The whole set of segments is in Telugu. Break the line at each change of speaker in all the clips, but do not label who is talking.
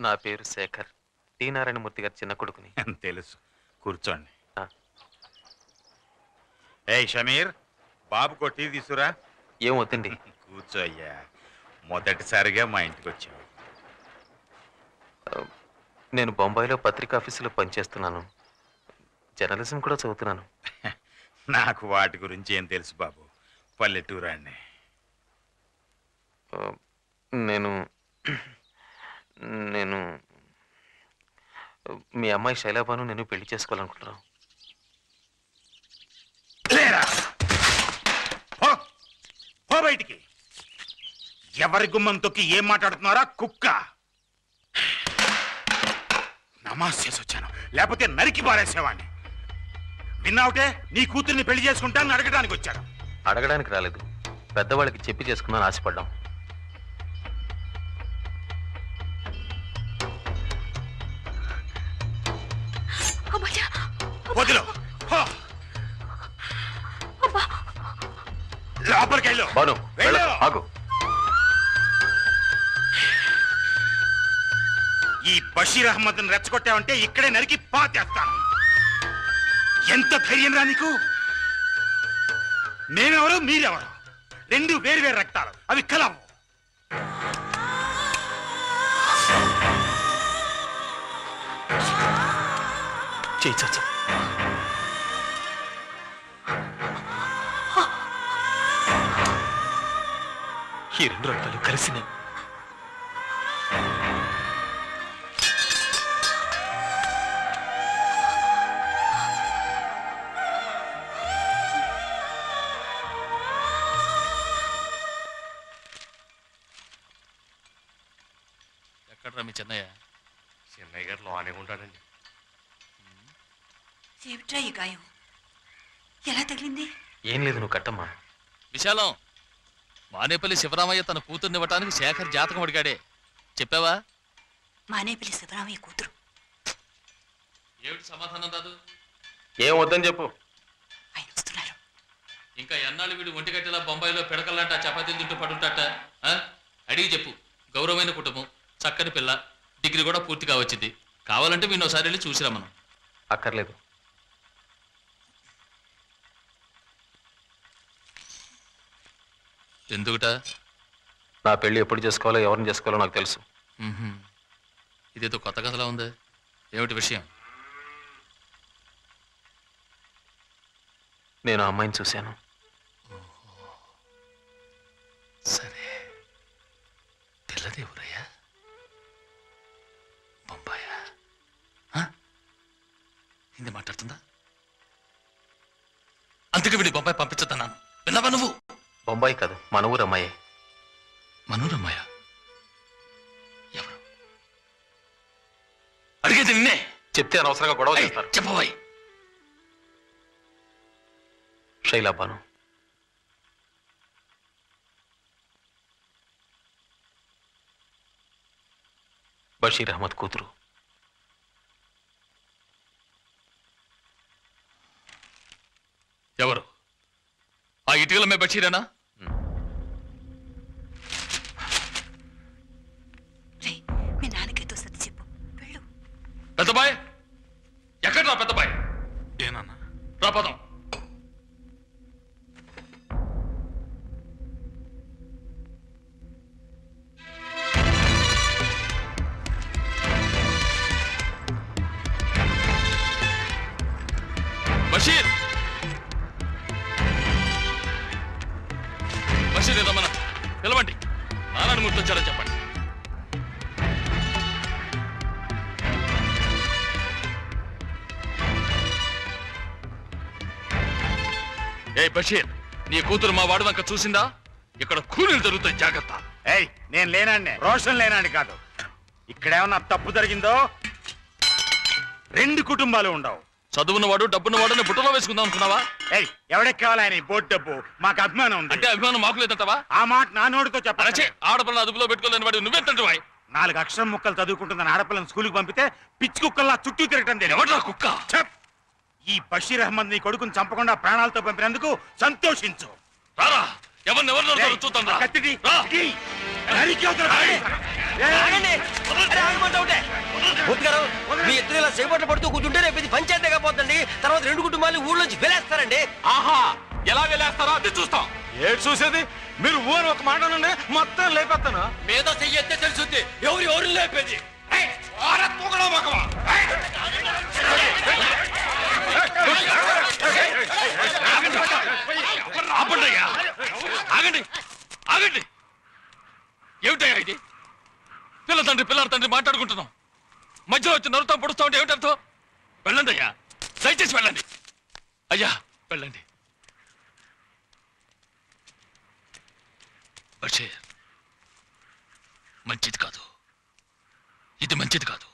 నా పేరు శేఖర్. టి. నారాయణమూర్తి గారి చిన్న కొడుకుని.
తెలుసు. కూర్చోండి. ఏయ్ షమీర్ బాబు కొట్టి తీసురా.
ఏం వద్దండి
కూర్చో అయ్యా మొదటిసారిగా మా ఇంటికి వచ్చావు.
నేను బొంబాయిలో పత్రికా ఆఫీసులో పనిచేస్తున్నాను. జర్నలిజం కూడా చదువుతున్నాను.
నాకు వాటి గురించి ఏం తెలుసు బాబు? పల్లెటూరాన్ని.
నేను నేను మీ అమ్మాయి శైలాబాను నేను పెళ్ళి చేసుకోవాలనుకుంటున్నాను.
బయటికి. ఎవరి గుమ్మం తొక్కి ఏం మాట్లాడుతున్నారా? కుక్క. నమాజ్ చేసి వచ్చాను. లేకపోతే నరికి పారేసేవాడిని. విన్నావుటే? నీ కూతుర్ని పెళ్ళి చేసుకుంటానని అడగడానికి వచ్చాడు
అడగడానికి రాలేదు. పెద్దవాళ్ళకి చెప్పి చేసుకుందాం ఆశపడ్డాం.
వదిలో. పో. లోపలికి వెళ్ళు.
బాను
వెళ్ళు.
వెళ్ళకు, ఆగు.
ఈ బషీర్ అహ్మద్ రెచ్చగొట్టావంటే ఇక్కడే నరికి పాతేస్తాను. ఎంత ధైర్యం రా నీకు? నేనెవరు? మీరెవరు? రెండు వేరు వేరు రక్తాలు. అవి కలవు.
చేయి చాచా ఈ రెండు రక్తాలు కలిసినాయి
ఎక్కడ్రా మీ చెన్నయ్య?
చెన్నై గారు లోనే ఉంటాడండి.
ఏమిట్రా ఈ గాయం? ఎలా తగిలింది?
ఏం లేదు నువ్వు కట్టమ్మా.
విశాలం! మానేపల్లి శివరామయ్య తన కూతుర్ని ఇవ్వటానికి శేఖర్ జాతకం అడిగాడే. చెప్పావా?
మానేపల్లి శివరామయ్య కూతురు.
ఏమిటి సమాధానం రాదు
ఏం వద్దని చెప్పు.
ఆయన వస్తున్నారు.
ఇంకా ఎన్నాళ్ళు వీడు ఒంటిగట్టెలా బొంబాయిలో పిడకలంట చపాతీలు తింటూ పడుంటాట? ఆ? అడిగి చెప్పు. గౌరవమైన కుటుంబం చక్కని పిల్ల డిగ్రీ కూడా పూర్తిగా వచ్చింది. కావాలంటే వీడిని ఒకసారి వెళ్ళి చూసిరా మనం.
అక్కర్లేదు.
ఎందుకుట?
నా పెళ్ళి ఎప్పుడు చేసుకోవాలో ఎవరిని చేసుకోవాలో నాకు తెలుసు.
ఇదేదో కొత్త కథలా ఉంది. ఏమిటి విషయం?
నేను ఆ అమ్మాయిని చూశాను.
సరే. పిల్లది ఎవరయ్యా? బొంబాయా? హిందీ మాట్లాడుతుందా? అందుకే వీడి బొంబాయి పంపించద్దన్నాను. విన్నావా నువ్వు?
బొంబాయి కాదు మన ఊరు అమ్మాయే.
మనూరమ్మాయ? ఎవరు? అడిగేది నిన్నే.
చెప్తే అనవసరంగా గొడవ చేస్తారు.
చెప్పబోయ్.
శైలాబాను. బషీర్ అహ్మద్ కూతురు.
ఎవరు? ఆ ఇటుకల మే బషీరేనా? ఏ బషీర్ నీ కూతురు మా వాడు వంక చూసిందా? ఇక్కడ కూలీలు జరుగుతాయి జాగ్రత్త.
ఏయ్ నేను లేనండి రోషన్ లేనండి కాదు. ఇక్కడేమన్నా తప్పు జరిగిందో? రెండు కుటుంబాలు ఉండవు.
చదువున్నవాడు డబ్బున్నవాడు బుట్టలో వేసుకుందాం అనుకున్నావా?
ఏయ్ ఎవడికి కావాలి ఆయన బోర్డు డబ్బు? మాకు అభిమానం ఉంది.
అంటే అభిమానం మాకు లేదంటావా?
ఆ మాట నా నోటితో చెప్పాలి
ఆడపిల్ల అదుపులో పెట్టుకోలేని వాడు నువ్వెంతంటే
నాలుగు అక్షరం ముక్కలు చదువుకుంటున్న ఆడపిల్లని స్కూల్కి పంపితే పిచ్చి కుక్కల్లా చుట్టూ తిరగటం
ఎవడ్రా కుక్క?
చెప్ ఈ బషీర్ అహ్మద్ నీ కొడుకుని చంపకుండా ప్రాణాలతో పంపినందుకు సంతోషించు.
రారా ఎవరిని ఎవరిని చూద్దాం రా.
కత్తిది,
రా.
నరికి అవతల.
గారు మీ ఇద్దరు ఇలా సేపట్లు పడుతూ కూర్చుంటే రేపు ఇది పంచాయతీగా పోతుంది తర్వాత రెండు కుటుంబాలు ఊళ్ళోంచి వెళ్ళేస్తారండి.
ఆహా ఎలా వెళ్ళేస్తారో అది చూస్తాం. ఏడు చూసేది? మీరు ఊరు ఒక మాట నుండి మొత్తం లేపేస్తాను.
మీద చెయ్యొస్తే తెలుసుద్ది. ఎవరు ఎవరు లేపేది
అయ్యా ఆగండి ఆగండి ఏమిటయ్యా ఇది పిల్ల తండ్రి మాట్లాడుకుంటున్నాం. మధ్యలో వచ్చి నరుతాం పొడుస్తా ఉంటే ఏమిటర్థం వెళ్ళండి అయ్యా. దయచేసి వెళ్ళండి. అయ్యా వెళ్ళండి. బషీర్ మంచిది కాదు. ఇది మంచిది కాదు.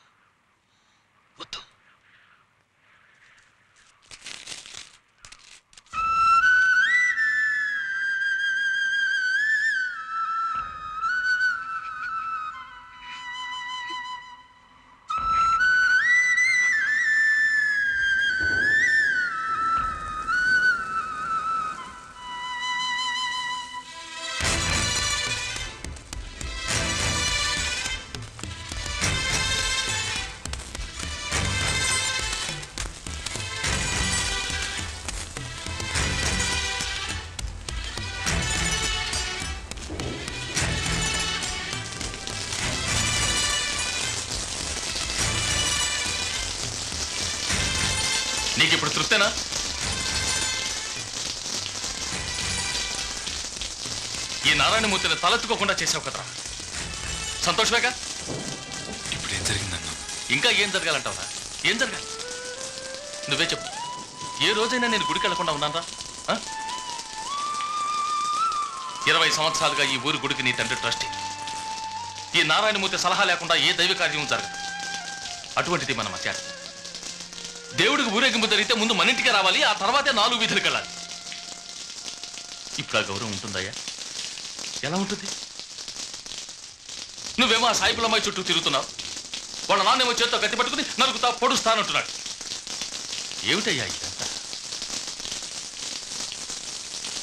నీకు ఇప్పుడు తృప్తేనా? ఈ నారాయణమూర్తిని తలెత్తుకోకుండా చేసావు కదరా. సంతోషమేగా?
ఇప్పుడు ఏం జరిగిందన్నా?
ఇంకా ఏం జరగాలంటావరా? ఏం జరగాలి? నువ్వే చెప్పు. ఏ రోజైనా నేను గుడికి వెళ్ళకుండా ఉన్నానరా? ఇరవై సంవత్సరాలుగా ఈ ఊరి గుడికి నీ తండ్రి ట్రస్టీ. ఈ నారాయణమూర్తి సలహా లేకుండా ఏ దైవ కార్యం జరగదు. అటువంటిది మన మధ్య. దేవుడికి ఊరేగింపు జరిగితే ముందు మన ఇంటికి రావాలి ఆ తర్వాతే నాలుగు వీధులకు వెళ్ళాలి. ఇప్పుడు ఆ గౌరవం ఉంటుందయ్యా? ఎలా ఉంటుంది? నువ్వేమో ఆ సాయిబులమ్మాయి చుట్టూ తిరుగుతున్నావు. వాళ్ళ నాన్నేమో చేత్తో గట్టి పట్టుకుని నరుకుతా పొడుస్తానంటున్నాడు ఏమిటయ్యా ఇదంతా?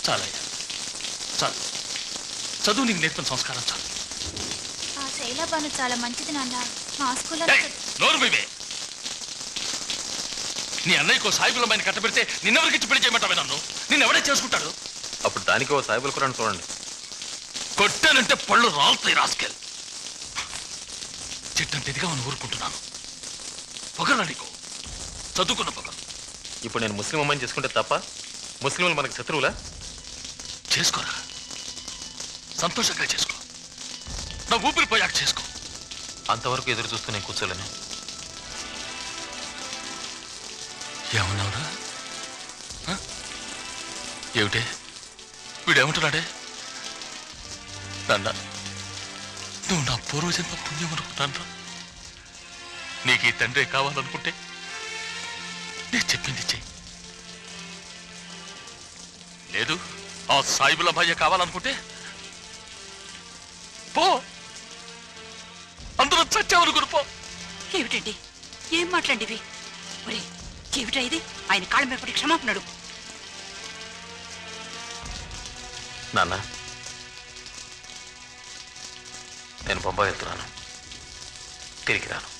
చాలయ్యా చాలు. చదువు నీకు నేర్పిన సంస్కారం చాలు.
ఆ శైలబాను చాలా మంచిది నాన్న. మా స్కూల్లో
నోరు మీవే నీ అన్నయ్యకో సాయిబులమ్మాయిని కట్టబెడితే నిన్నెవరికిచ్చి పెళ్ళి చేయమంటావే నన్ను? నిన్నెవడే చేసుకుంటాడు?
అప్పుడు దానికి ఓ సాయిబుల్ కురాన్ చూడండి.
కొట్టానంటే పళ్ళు రాలుతాయి రాసుకెళ్ళి చెట్టంత ఎదిగా అని ఊరుకుంటున్నాను. పొగరా నీకు చదువుకున్న పొగ.
ఇప్పుడు నేను ముస్లిం అమ్మాయిని చేసుకుంటే తప్ప ముస్లింలు మనకు శత్రువులా?
చేసుకోరా. సంతోషంగా చేసుకో. నా ఊపిరి పోయాక చేసుకో.
అంతవరకు ఎదురు చూస్తూ నేను కూర్చోలేను.
ఏమన్నావురా? ఆ? ఏమిటే? వీడేమంటున్నాడే? నాన్న నువ్వు నా పూర్వజన్మ పుణ్యం అనుకుంటాను నీకు ఈ తండ్రి కావాలనుకుంటే నేను చెప్పింది చెయ్యి. లేదు ఆ సాయిబుల భయ్య కావాలనుకుంటే పో. అందరూ చచ్చావనుకుని పో.
ఏమిటండి? ఏం మాట్లాడివి ఒరే ఏమిటా ఇది? ఆయన కాళ్ళ మీద పడి క్షమాపణడు
నాన్న నేను బొంబాయి వెళ్తున్నాను. తిరిగి రాను.